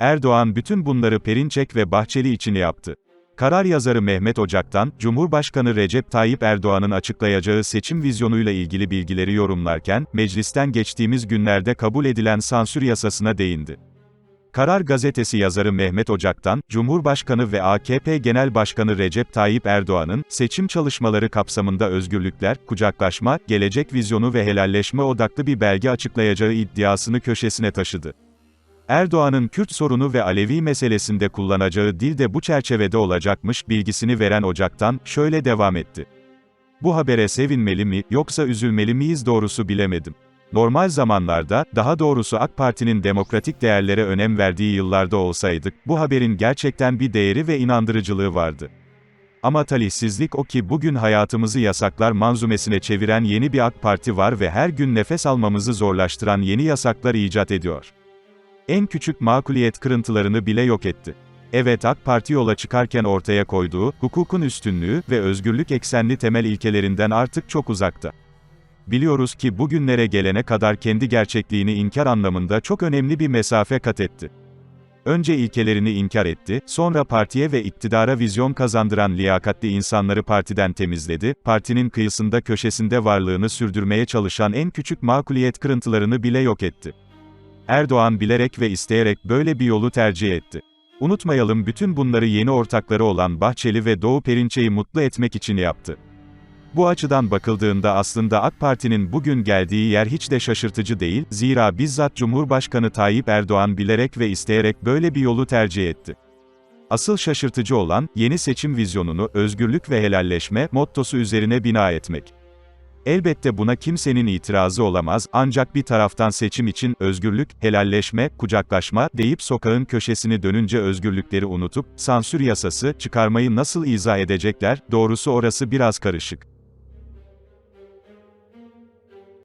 Erdoğan bütün bunları Perinçek ve Bahçeli için yaptı. Karar yazarı Mehmet Ocak'tan, Cumhurbaşkanı Recep Tayyip Erdoğan'ın açıklayacağı seçim vizyonuyla ilgili bilgileri yorumlarken, meclisten geçtiğimiz günlerde kabul edilen sansür yasasına değindi. Karar gazetesi yazarı Mehmet Ocak'tan, Cumhurbaşkanı ve AKP Genel Başkanı Recep Tayyip Erdoğan'ın, seçim çalışmaları kapsamında özgürlükler, kucaklaşma, gelecek vizyonu ve helalleşme odaklı bir belge açıklayacağı iddiasını köşesine taşıdı. Erdoğan'ın Kürt sorunu ve Alevi meselesinde kullanacağı dil de bu çerçevede olacakmış bilgisini veren Ocak'tan, şöyle devam etti. Bu habere sevinmeli mi, yoksa üzülmeli miyiz doğrusu bilemedim. Normal zamanlarda, daha doğrusu AK Parti'nin demokratik değerlere önem verdiği yıllarda olsaydık, bu haberin gerçekten bir değeri ve inandırıcılığı vardı. Ama talihsizlik o ki bugün hayatımızı yasaklar manzumesine çeviren yeni bir AK Parti var ve her gün nefes almamızı zorlaştıran yeni yasaklar icat ediyor. En küçük makuliyet kırıntılarını bile yok etti. Evet AK Parti yola çıkarken ortaya koyduğu, hukukun üstünlüğü ve özgürlük eksenli temel ilkelerinden artık çok uzakta. Biliyoruz ki bugünlere gelene kadar kendi gerçekliğini inkar anlamında çok önemli bir mesafe kat etti. Önce ilkelerini inkar etti, sonra partiye ve iktidara vizyon kazandıran liyakatli insanları partiden temizledi, partinin kıyısında köşesinde varlığını sürdürmeye çalışan en küçük makuliyet kırıntılarını bile yok etti. Erdoğan bilerek ve isteyerek böyle bir yolu tercih etti. Unutmayalım bütün bunları yeni ortakları olan Bahçeli ve Doğu Perinçek'i mutlu etmek için yaptı. Bu açıdan bakıldığında aslında AK Parti'nin bugün geldiği yer hiç de şaşırtıcı değil, zira bizzat Cumhurbaşkanı Tayyip Erdoğan bilerek ve isteyerek böyle bir yolu tercih etti. Asıl şaşırtıcı olan, yeni seçim vizyonunu, özgürlük ve helalleşme, mottosu üzerine bina etmek. Elbette buna kimsenin itirazı olamaz, ancak bir taraftan seçim için, özgürlük, helalleşme, kucaklaşma, deyip sokağın köşesini dönünce özgürlükleri unutup, sansür yasası, çıkarmayı nasıl izah edecekler, doğrusu orası biraz karışık.